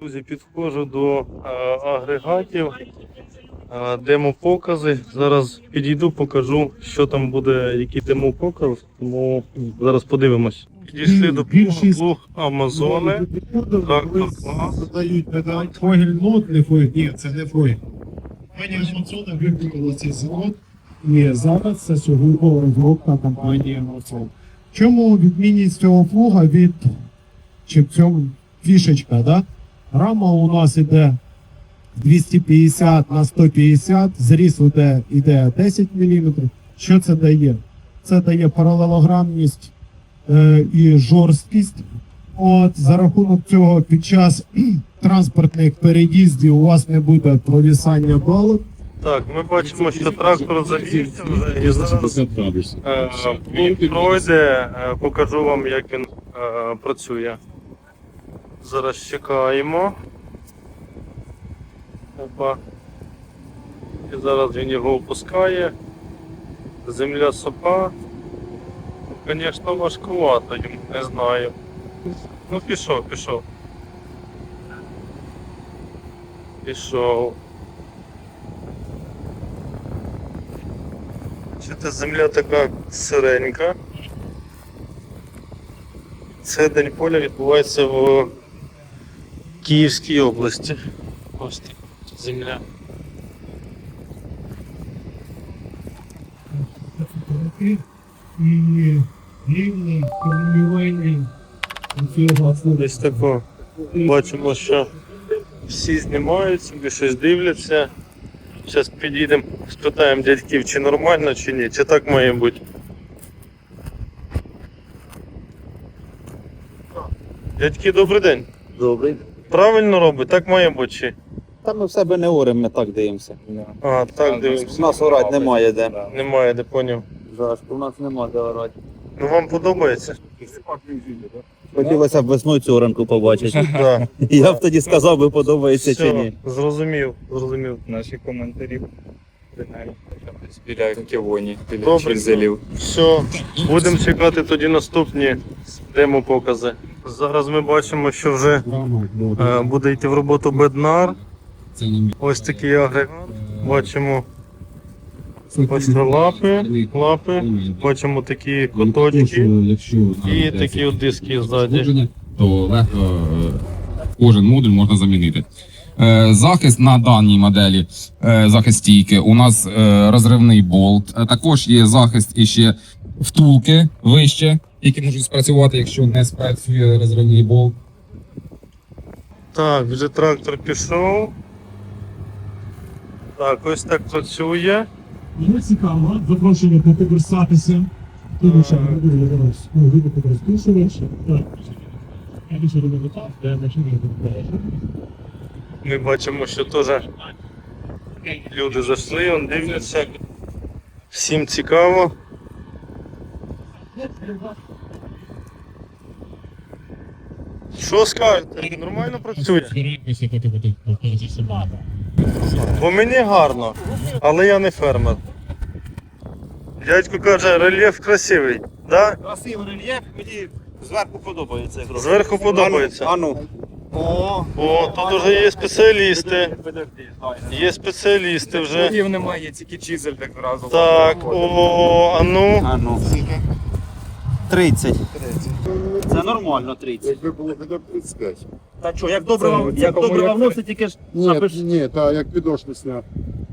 Друзі, підходжу до е, агрегатів, е, демопокази. Зараз підійду, покажу, що там буде, який демопоказ. Тому зараз подивимось. Підійшли до плуг Амазони. Трактор клас. Фогель нот, не фогель. Ні, це не фогель. Пані Амазона випустила цей завод. І зараз це сугубо розробка компанії Амазон. Чому відмінність цього плуга від чи в цьому фішечка, да? Рама у нас іде 250 на 150, зріз іде, іде 10 мм. Що це дає? Це дає паралелограмність е, і жорсткість. От за рахунок цього під час транспортних переїздів у вас не буде провісання балок. Так, ми бачимо, що трактор завівся вже і зараз е, він пройде. е, Покажу вам, як він е, працює. Зараз чекаємо. Опа. І зараз він його опускає. Земля сопа. Звісно, важкувато йому, не знаю. Ну, пішов, пішов. Пішов. Чи та земля така сиренька? Це день поля відбувається в Київській області. Ось так земля. Десь тако. Бачимо, що всі знімають, собі щось дивляться. Зараз підійдемо, спитаємо дядьків, чи нормально, чи ні, чи так має бути. Дядьки, добрий день. Добрий. Правильно робить, так має бути чи? Та ми в себе не оремо, ми так дивимося. А, так У дивимося. нас орати немає де. Немає, де поняв. Зашку, у нас немає де орати. Ну вам подобається? Хотілося б весною цю оранку побачити. Так. Я б тоді сказав би, подобається чи ні. зрозумів, зрозумів. Наші коментарі принаймні десь біля Ківоні, біля Добре. Чизелів. Все, будемо чекати тоді наступні демо-покази. Зараз ми бачимо, що вже е, буде йти в роботу беднар. Ось такий агрегат. Бачимо ось лапи, лапи, бачимо такі коточки і такі от диски ззаді. То легко кожен модуль можна замінити. Е, Захист на даній моделі, е, захист стійки, у нас розривний болт. Також є захист іще втулки вище, які можуть спрацювати, якщо не спрацює розривний болт. Так, вже трактор пішов. Так, ось так працює. Мені цікаво, запрошення покористатися. Тому що не буде зараз вибуху розписувач. Так. Я більше робити так, де машина не Ми бачимо, що теж люди зайшли, он дивляться. Всім цікаво. Що скажете? Нормально працює? Бо мені гарно, але я не фермер. Дядько каже, рельєф красивий, да? Красивий рельєф, мені зверху подобається. Зверху подобається. Ану. О, О, тут вже є спеціалісти. Є спеціалісти вже. Слогів немає, тільки чизель так зразу. Так, о, а ну. Ану. 30. Це нормально 30. Якби було хоча б 35. Та що, як добре вам, Це як кому добре як вам носить, тільки ж Ні, напиш. ні, та як підошли сняв.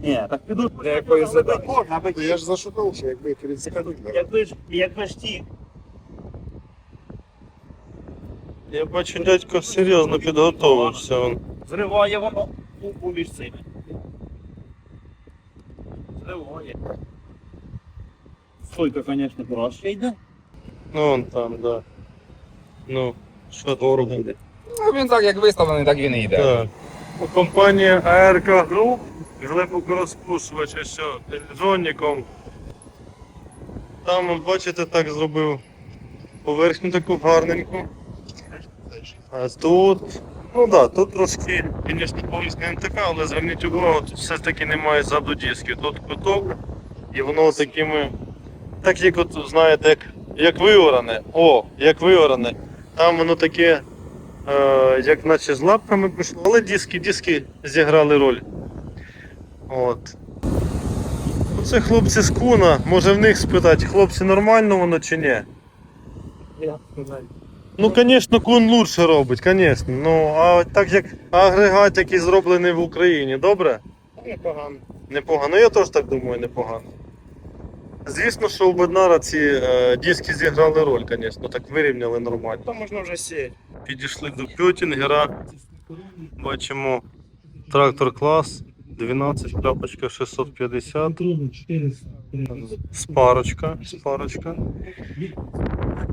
Ні, так піду. Для якої задачі? Аби Ну, Я ж зашукав, що якби 35. Якби ж, якби ж ті. Я бачу, дядько серйозно підготовився. Он. Зриває воно у між цими. Зриває. Стойка, звісно, краще йде. Ну, он там, да. Ну, що Дорого буде? Ну, він так як виставлений, так він і йде. Так. У компанії АРК Group глибокорозпушувача, що телевізонником. Там, от бачите, так зробив поверхню таку гарненьку. А тут, ну так, да, тут трошки, звісно, поверхня не така, але зверніть увагу, тут все ж таки немає ззаду дисків. Тут куток, і воно такими, так як от, знаєте, як, як виоране. О, як виоране. Там воно таке е, як наче з лапками пішло, але диски, диски зіграли роль. От. Оце хлопці з куна, може в них спитати, хлопці нормально воно чи ні? Ну, звісно, кун лучше робить, звісно. Ну, а так як агрегат, який зроблений в Україні, добре? Непогано. Непогано, я теж так думаю, непогано. Звісно, що у Беднара ці е, диски зіграли роль, звісно, так вирівняли нормально. То можна вже сіяти. Підійшли до Пьотінгера. Бачимо трактор клас 12.650. Спарочка, спарочка.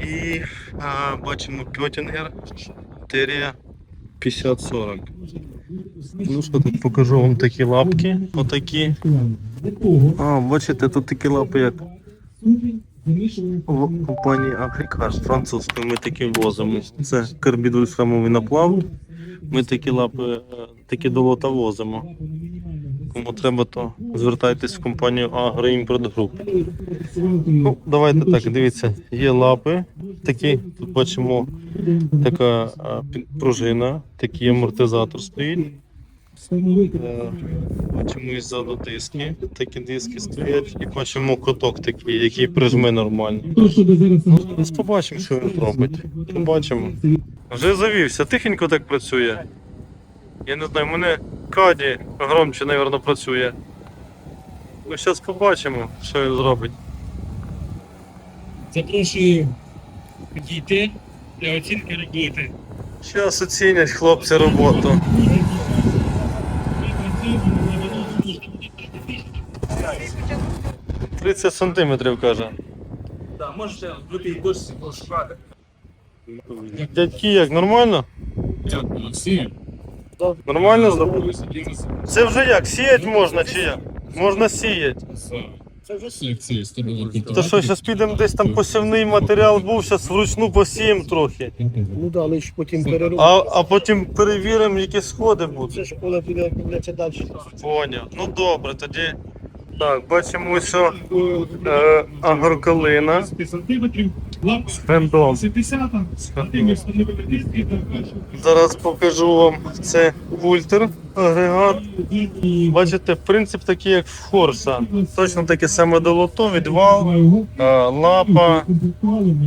І а, бачимо Пьотінгер Терія 5040. Ну що тут покажу вам такі лапки. Отакі. А, бачите, тут такі лапи, як в компанії Агрікар французької ми такі возимо. Це карбідульфрамовий наплав. Ми такі лапи, е, такі долота возимо. Кому треба, то звертайтесь в компанію Агроімпорт Груп. Ну, давайте так, дивіться, є лапи такі. Тут бачимо така пружина, такий амортизатор стоїть. Е, Бачимо і ззаду диски, такі диски стоять, і бачимо коток такий, який прижме нормально. Ну, побачимо, що він робить. Побачимо. Вже завівся, тихенько так працює. Я не знаю, мене Каді громче, мабуть, працює. Ну, зараз побачимо, що він зробить. Запрошую підійти для оцінки роботи. Зараз оцінять хлопці роботу. — 30 сантиметрів, каже. Так, можете в будь-якій дошці пошукати. Дядьки, як нормально? Всі. Нормально зробили? Це вже як? Сіять можна чи як? Можна сіяти. Це вже секції стабільні. То що, зараз підемо десь там посівний матеріал був, зараз вручну посіємо трохи. Ну да, але ж потім переробимо. А, а потім перевіримо, які сходи будуть. Це ж коли піде підеться далі. Поняв. Ну добре, тоді. Так, бачимо, що е, агрокалина з фендом. 70, сантиметрів встановити диски та першу. Зараз покажу вам це вультер агрегат. Бачите, принцип такий, як в Хорса. Точно таке саме долото, відвал, е, лапа.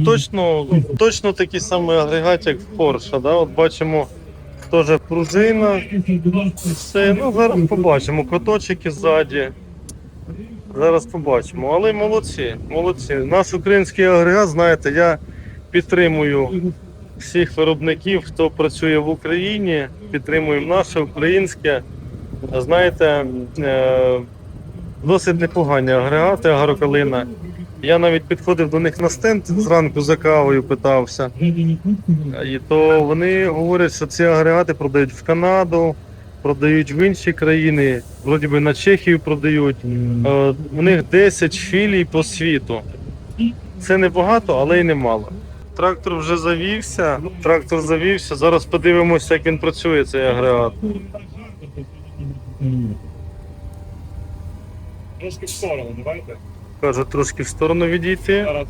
Точно, точно такий самий агрегат, як в Хорса. Да? От бачимо теж пружина. Все, ну зараз побачимо. Коточки ззаді. Зараз побачимо. Але молодці, молодці. Наш український агрегат, знаєте, я підтримую всіх виробників, хто працює в Україні, підтримуємо наше українське. Знаєте, е, досить непогані агрегати агрокалина. Я навіть підходив до них на стенд зранку за кавою, питався. І то вони говорять, що ці агрегати продають в Канаду, продають в інші країни, вроді би на Чехію продають. Е, У них 10 філій по світу. Це небагато, але й немало. Трактор вже завівся. Трактор завівся. Зараз подивимося, як він працює, цей агрегат. Трошки в сторону, давайте. Каже, трошки в сторону відійти.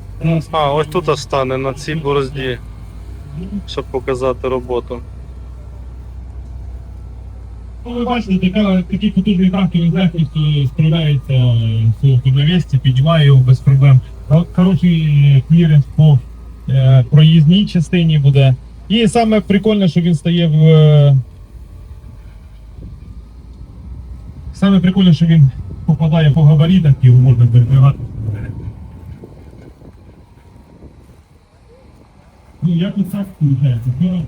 А, ось тут стане на цій борозді, щоб показати роботу. Ну, ви бачите, така, такий потужний трактор з легкістю справляється е, по навісці, піднімає його без проблем. Хороший е, кліренс по е, проїзній частині буде. І саме прикольне, що він стає в. е, Саме прикольне, що він попадає по габаритах, його можна перебігати. Ну, як от так виходить?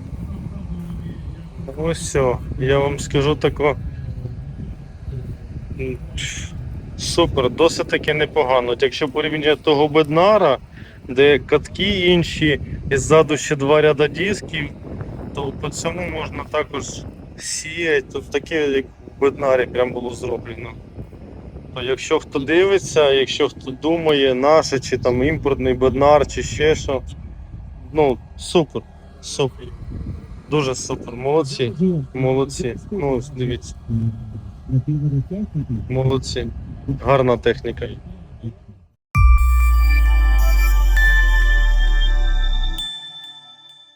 Ось все. Я вам скажу тако. Супер, досить таки непогано. Якщо порівняти того беднара, де катки інші, і ззаду ще два ряда дисків, то по цьому можна також сіяти. Тут таке, як в беднарі, прям було зроблено. То якщо хто дивиться, якщо хто думає, наше чи там імпортний беднар, чи ще що, ну супер, супер. Дуже супер, молодці, молодці. Ну, дивіться, молодці. Гарна техніка.